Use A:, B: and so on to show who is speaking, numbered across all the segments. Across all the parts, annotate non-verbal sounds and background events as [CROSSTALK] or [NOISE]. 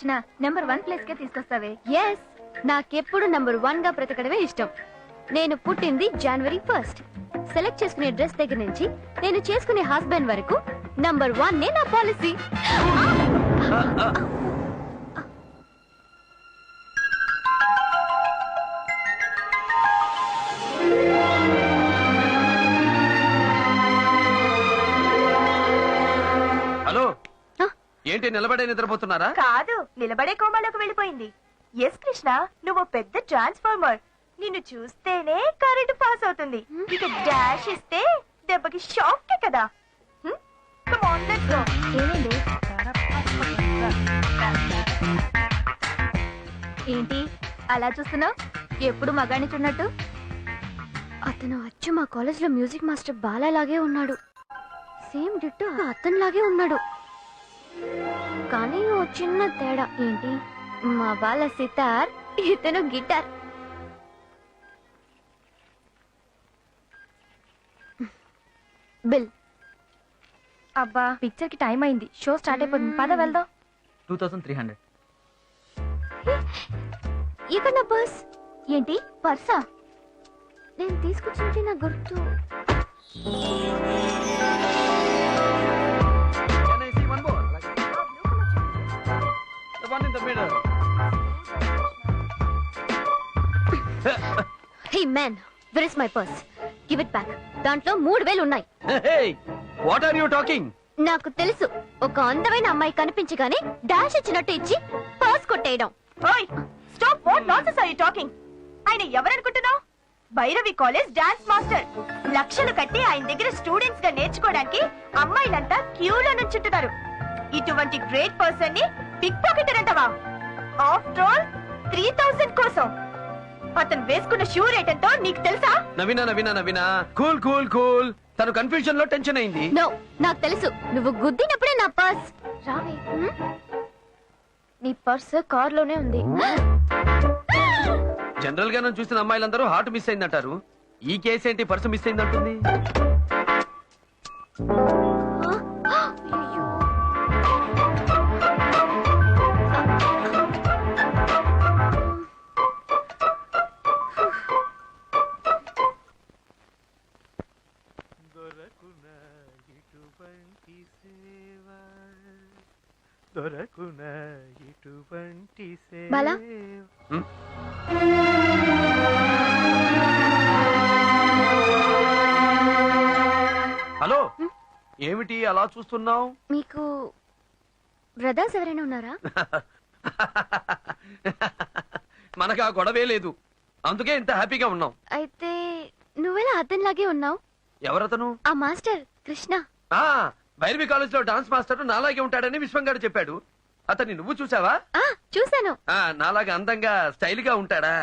A: వచ్చినా number one place కే తీసుకొస్తావే.
B: ఎస్ నాకెప్పుడు నంబర్ వన్గా బ్రతకడమే ఇష్టం. నేను పుట్టింది జనవరి ఫస్ట్ సెలెక్ట్ చేసుకునే డ్రెస్ దగ్గర నుంచి నేను చేసుకునే హస్బెండ్ వరకు నంబర్ వన్ నే నా పాలసీ.
C: ఏంటి నిలబడే నిద్రపోతున్నారా?
D: కాదు నిలబడే కోమాలోకి వెళ్ళిపోయింది. ఎస్ కృష్ణ నువ్వు పెద్ద ట్రాన్స్ఫార్మర్ నిన్ను చూస్తేనే కరెంట్ పాస్ అవుతుంది. ఇక డాష్ ఇస్తే దెబ్బకి షాక్ కదా. హ్మ్? Come on, let's go.
A: ఏమైంది? ఏంటి? అలా చూస్తున్నావు? ఎప్పుడు మగాణ్ణి చూడనట్టు?
B: అతను అచ్చు మా కాలేజ్లో మ్యూజిక్ మాస్టర్ బాలా లాగే ఉన్నాడు. సేమ్ డిట్టు అతని లాగే ఉన్నాడు. కానీ ఓ చిన్న తేడా ఏంటి? మా బాల సితార్ ఇతను గిటార్. బిల్.
A: అబ్బా పిక్చర్కి టైం అయింది. షో స్టార్ట్ అయిపోతుంది. పద వెళ్దాం.
E: Two thousand three hundred.
B: ఇక్కడ నా పర్స్
A: ఏంటి? పర్సా
B: నేను తీసుకొచ్చింది నా గుర్తు. Hey man where is my purse give it back దాంట్లో మూడు వేలు ఉన్నాయి.
C: Hey, what are you talking?
B: నాకు తెలుసు ఒక అందమైన అమ్మాయి కనిపించగానే డాష్ ఇచ్చినట్టు ఇచ్చి పర్స్ కొట్టేయడం.
D: ఓయ్ stop what nonsense are you talking ఆయన ఎవరనుకుంటున్నావు? Bhairavi college dance master. లక్షలు కట్టి ఆయన దగ్గర స్టూడెంట్స్గా నేర్చుకోవడానికి అమ్మాయిలంతా క్యూలో నుంచుంటున్నారు. ఇటువంటి గ్రేట్ పర్సన్ని పిక్ పాకెటర్ అంటావా ఆఫ్టర్ ఆల్ త్రీ థౌసండ్ కోసం. అతను వేసుకున్న షూ రేట్ ఎంతో నీకు తెలుసా?
C: Naveena Naveena Naveena. Cool cool cool. తను కన్ఫ్యూజన్లో టెన్షన్ అయింది.
B: నో నాకు తెలుసు. నువ్వు గుద్దినప్పుడే నా పర్స్ రావే హ్మ్? నీ పర్స్ కార్లోనే ఉంది.
C: జనరల్గా నన్ను చూసిన అమ్మాయిలందరూ హార్ట్ మిస్ అయిందంటారు. ఈ కేసు ఏంటి? పర్సు మిస్ అయిందంటుంది.
B: బాలా?
C: హలో ఏమిటి అలా చూస్తున్నావు?
B: మీకు బ్రదర్స్ ఎవరైనా ఉన్నారా? [LAUGHS]
C: మనకు ఆ గొడవే లేదు. అందుకే ఇంత హ్యాపీగా ఉన్నాం
B: అయితే నువ్వెలా అతనిలాగే ఉన్నావు?
C: ఎవరతను?
B: ఆ మాస్టర్ కృష్ణ.
C: ఆ భైరవి కాలేజ్లో డాన్స్ మాస్టర్ నాలాగే ఉంటాడని విశ్వం గారు చెప్పాడు. అతన్ని నువ్వు చూసావా?
B: ఆ చూశాను.
C: ఆ నాలాగా అందంగా స్టైల్గా ఉంటాడా?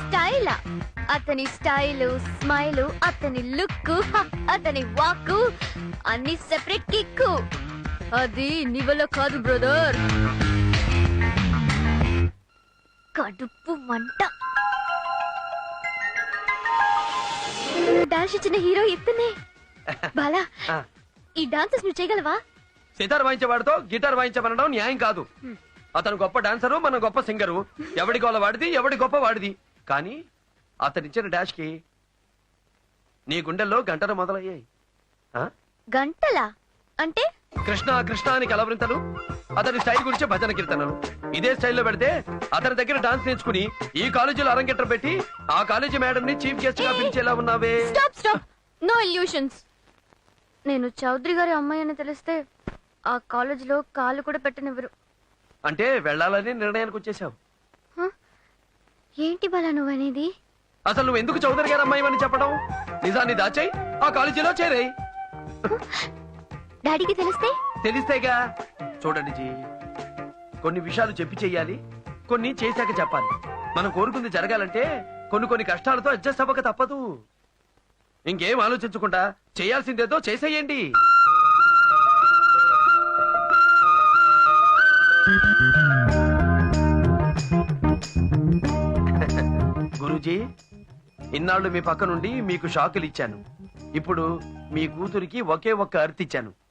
B: స్టైల్? అతని స్టైలు స్మైలు అతని లుక్ అతని వాక్కు అన్ని సెపరేట్ కిక్కు. అది నీ వల్ల కాదు బ్రదర్. కడుపు మంట. డాన్స్ ఇచ్చిన హీరో ఇతనే. [LAUGHS] బాలా
C: ఆ,
B: ఈ డాన్సెస్ నువ్వు చేయగలవా?
C: సితార్ వాయించేవాడితో గిటార్ వాయించమనడం న్యాయం కాదు. అతను గొప్ప డాన్సరు మన గొప్ప సింగరు. ఎవడి గోల వాడిది ఎవడి గొప్ప వాడిది. కానీ అతనిచ్చిన డాష్కి నీ గుండెల్లో గంటలు మొదలయ్యాయి. ఆ?
B: గంటలా? అంటే?
C: కృష్ణ కృష్ణ అని కలవరింతలు అతని స్టైల్ గురించి భజన కీర్తనలు. ఇదే స్టైల్లో పెడితే అతని దగ్గర డాన్స్ నేర్చుకుని ఈ కాలేజీలో అరంగేట్రం పెట్టి ఆ కాలేజీ మేడం ని చీఫ్ గెస్ట్గా పిలిచేలా ఉన్నావే.
B: Stop stop. No illusions. నేను చౌదరి గారి అమ్మాయి అని తెలిస్తే ఆ కాలేజీలో కాలు కూడా పెట్టనివ్వరు.
C: అంటే వెళ్ళాలని నిర్ణయానికి వచ్చేసావు?
B: ఏంటి బాలా నువ్వనేది?
C: అసలు నువ్వు ఎందుకు చౌదరి గారు అమ్మాయి అని చెప్పడం నిజాన్ని దాచాయి ఆ కాలేజీలో చేరాయి.
B: డాడీకి తెలిస్తే?
C: తెలిస్తేగా? చూడండి జీ కొన్ని విషయాలు చెప్పి చెయ్యాలి కొన్ని చేశాక చెప్పాలి. మనం కోరుకుంది జరగాలంటే కొన్ని కొన్ని కష్టాలతో అడ్జస్ట్ అవ్వక తప్పదు. ఇంకేం ఆలోచించకుండా చేయాల్సిందేదో చేసేయండి. గురూజీ ఇన్నాళ్ళు మీ పక్క నుండి మీకు షాకులు ఇచ్చాను ఇప్పుడు మీ కూతురికి ఒకే ఒక్క అర్తిచ్చాను.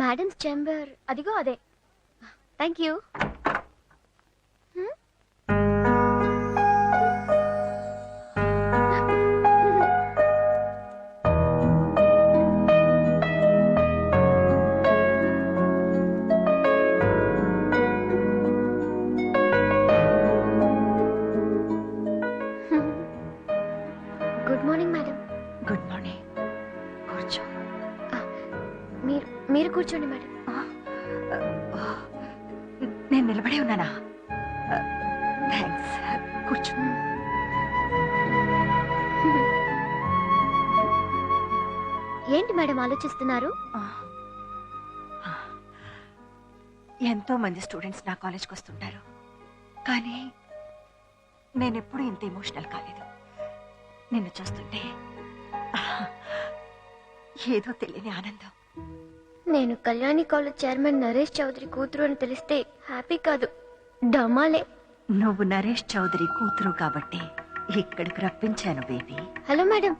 F: మేడమ్స్ చేంబర్
A: అదిగో అదే.
F: థ్యాంక్ యూ ఏంటి మేడం ఆలోచిస్తున్నారు?
G: ఎంతో మంది స్టూడెంట్స్ నా కాలేజ్కి వస్తుంటారు. కానీ నేను ఎప్పుడూ ఇంత ఎమోషనల్ కాలేదు. నిన్ను చూస్తుంటే ఏదో తెలియని ఆనందం.
F: నేను కళ్యాణి కాలేజ్ చైర్మన్ నరేష్ చౌదరి కూతురు అని తెలిస్తే హ్యాపీ కాదు. డమాలే
G: నువ్వు నరేష్ చౌదరి కూతురు కాబట్టి ఇక్కడికి రప్పించాను బేబీ.
F: Hello madam?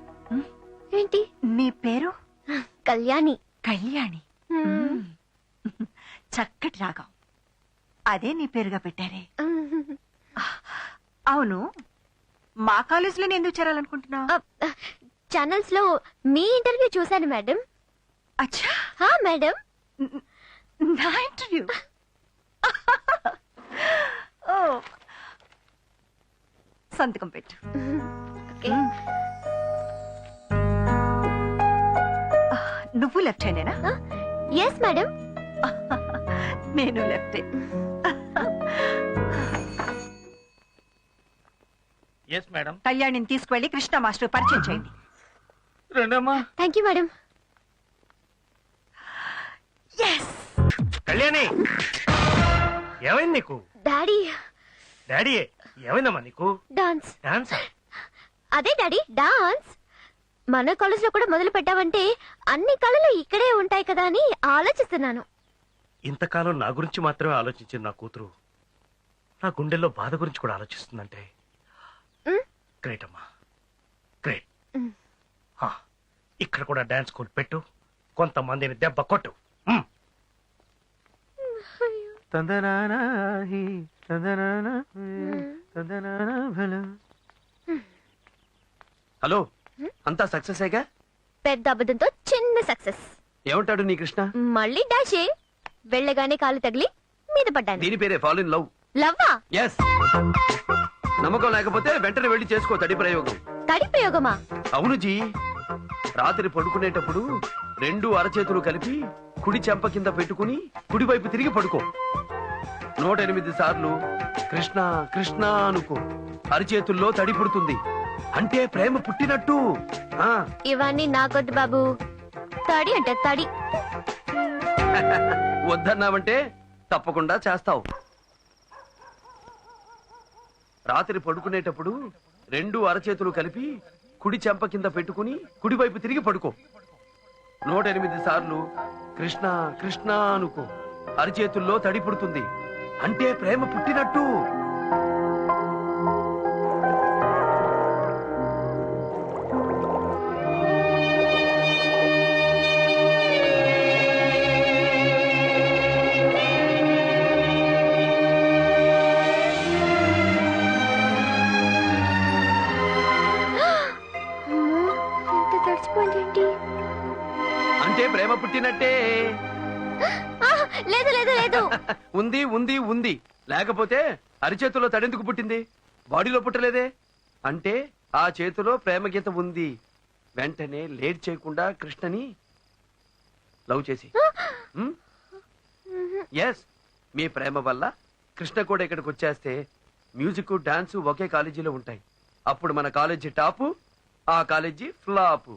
F: ఏంటి?
G: నీ పేరు?
F: కళ్యాణి.
G: కళ్యాణి. చక్కటి రాగం. అదే నీ పేరుగా పెట్టారే. అవును. మా కాలేజీలో ఎందుకు చేరాలనుకుంటున్నావు?
F: అ, ఛానల్స్లో మీ ఇంటర్వ్యూ చూశాను మేడం.
G: అచ్చా.
F: హా మేడం.
G: న- ఇంటర్వ్యూ? సంతకం పెట్టు.
F: ఓకే.
G: నువ్వు లెఫ్ట్ హ్యాండేనా
F: ఎస్ మేడం
G: నేను లెఫ్ట్
H: ఎస్ మేడం
G: కళ్యాణిని తీసుకువెళ్ళి కృష్ణ మాస్టర్ పరిచయం చేయండి.
H: రండమ్మా.
F: Thank you madam
G: yes
H: Kalyani! ఏమైంది నీకు?
F: డాడీ
H: డాడీ ఏమైందమ్మా నీకు?
F: డాన్స్
H: డాన్స్
F: అదే డాడీ డాన్స్ మన కాలేజ్లో కూడా మొదలు పెట్టావంటే అన్ని కళలు ఇక్కడే ఉంటాయి కదా అని ఆలోచిస్తున్నాను.
H: ఇంతకాలం నా గురించి మాత్రమే ఆలోచించింది నా కూతురు. నా గుండెల్లో బాధ గురించి కూడా ఆలోచిస్తుందంటే. గ్రేట్ అమ్మా. గ్రేట్ ఇక్కడ కూడా డాన్స్ స్కూల్ పెట్టు కొంతమందిని దెబ్బ కొట్టు.
C: హలో అంతా సక్సెస్ అయ్యగా
F: పెద్ద అబద్ధంతో చిన్న సక్సెస్
C: ఏమంటాడు నీ కృష్ణ?
F: మళ్ళీ డాషే వెళ్ళగానే కాలు తగిలి మీద పడ్డాను.
C: దీని పేరే ఫాల్ ఇన్ లవ్
F: లవ్వా?
C: ఎస్ నమ్మకం లేకపోతే వెంటనే వెళ్ళి చేసుకో తడి ప్రయోగం.
F: తడి ప్రయోగమా?
C: అవును జీ. రాత్రి పడుకునేటప్పుడు రెండు అరచేతులు కలిపి కుడి చెంప కింద పెట్టుకుని కుడివైపు తిరిగి పడుకో. నూట ఎనిమిది సార్లు కృష్ణ కృష్ణ అనుకో. అరచేతుల్లో తడి పుడుతుంది. అంటే ప్రేమ పుట్టినట్టు. ఆ.
F: ఇవన్నీ నాకొద్దు బాబు. తడి అంటే తడి.
C: వద్దన్నావంటే తప్పకుండా చేస్తావు. రాత్రి పడుకునేటప్పుడు రెండు అరచేతులు కలిపి కుడి చెంప కింద పెట్టుకుని కుడివైపు తిరిగి పడుకో. నూట ఎనిమిది సార్లు కృష్ణ కృష్ణ అనుకో. అరచేతుల్లో తడి పుడుతుంది. అంటే ప్రేమ పుట్టినట్టు. పుట్టినట్టే
F: లేదు లేదు లేదు. [LAUGHS]
C: ఉంది ఉంది ఉంది. లేకపోతే అరిచేతిలో తడెందుకు పుట్టింది? బాడీలో పుట్టలేదే? అంటే ఆ చేతిలో ప్రేమ గీత ఉంది. వెంటనే లేట్ చేయకుండా కృష్ణని లవ్ చేసి. ఎస్ మీ ప్రేమ వల్ల కృష్ణ కూడా ఇక్కడికి వచ్చేస్తే మ్యూజిక్ డాన్స్ ఒకే కాలేజీలో ఉంటాయి. అప్పుడు మన కాలేజీ టాపు ఆ కాలేజీ ఫ్లాపు.